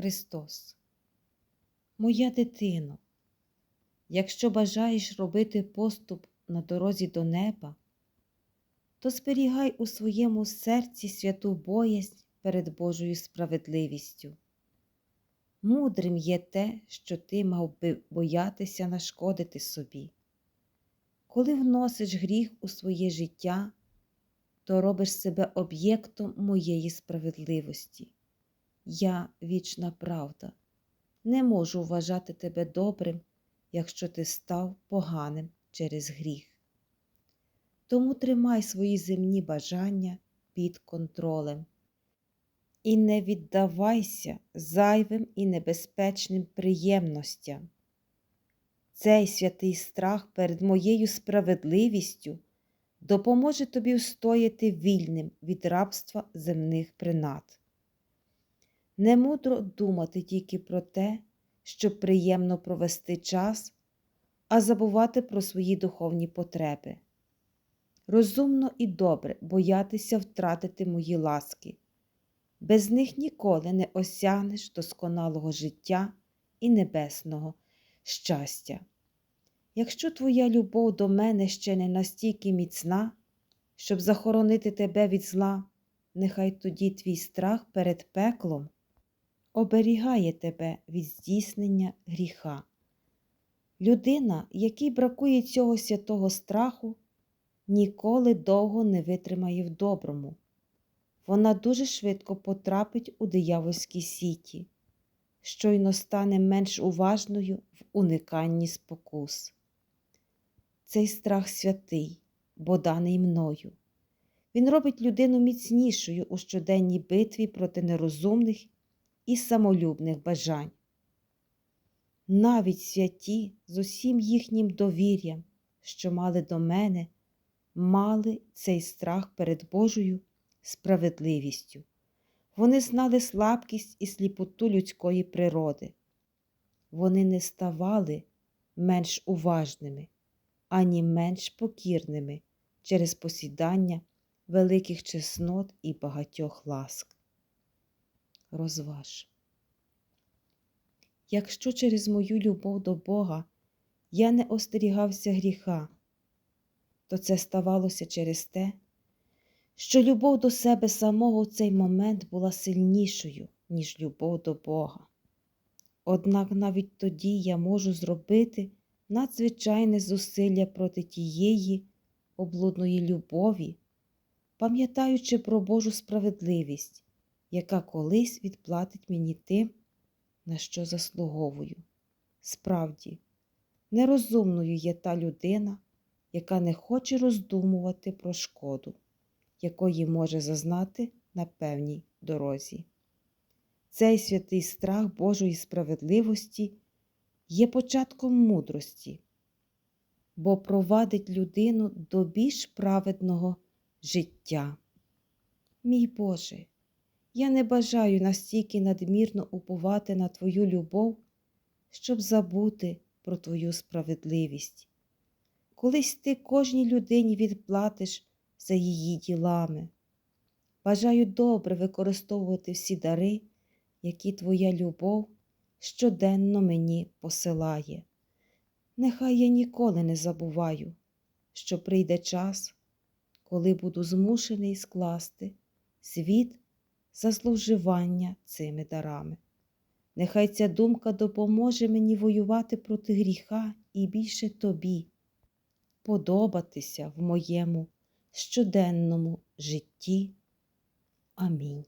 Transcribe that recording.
Христос. Моя дитино, якщо бажаєш робити поступ на дорозі до неба, то зберігай у своєму серці святу боязнь перед Божою справедливістю. Мудрим є те, що ти мав би боятися нашкодити собі. Коли вносиш гріх у своє життя, то робиш себе об'єктом моєї справедливості. Я вічна правда, не можу вважати тебе добрим, якщо ти став поганим через гріх. Тому тримай свої земні бажання під контролем і не віддавайся зайвим і небезпечним приємностям. Цей святий страх перед моєю справедливістю допоможе тобі встояти вільним від рабства земних принад. Не мудро думати тільки про те, щоб приємно провести час, а забувати про свої духовні потреби. Розумно і добре боятися втратити мої ласки. Без них ніколи не осягнеш досконалого життя і небесного щастя. Якщо твоя любов до мене ще не настільки міцна, щоб захоронити тебе від зла, нехай тоді твій страх перед пеклом оберігає тебе від здійснення гріха. Людина, якій бракує цього святого страху, ніколи довго не витримає в доброму. Вона дуже швидко потрапить у диявольські сіті, щойно стане менш уважною в униканні спокус. Цей страх святий, бо даний мною. Він робить людину міцнішою у щоденній битві проти нерозумних і самолюбних бажань. Навіть святі з усім їхнім довір'ям, що мали до мене, мали цей страх перед Божою справедливістю. Вони знали слабкість і сліпоту людської природи. Вони не ставали менш уважними, ані менш покірними через посідання великих чеснот і багатьох ласк. Розваж. Якщо через мою любов до Бога я не остерігався гріха, то це ставалося через те, що любов до себе самого в цей момент була сильнішою, ніж любов до Бога. Однак навіть тоді я можу зробити надзвичайне зусилля проти тієї облудної любові, пам'ятаючи про Божу справедливість, яка колись відплатить мені тим, на що заслуговую. Справді, нерозумною є та людина, яка не хоче роздумувати про шкоду якої може зазнати на певній дорозі. Цей святий страх Божої справедливості є початком мудрості, бо провадить людину до більш праведного життя. Мій Боже, я не бажаю настільки надмірно уповати на Твою любов, щоб забути про Твою справедливість. Колись ти кожній людині відплатиш за її ділами. Бажаю добре використовувати всі дари, які Твоя любов щоденно мені посилає. Нехай я ніколи не забуваю, що прийде час, коли буду змушений скласти світ за зловживання цими дарами. Нехай ця думка допоможе мені воювати проти гріха і більше тобі, подобатися в моєму щоденному житті. Амінь.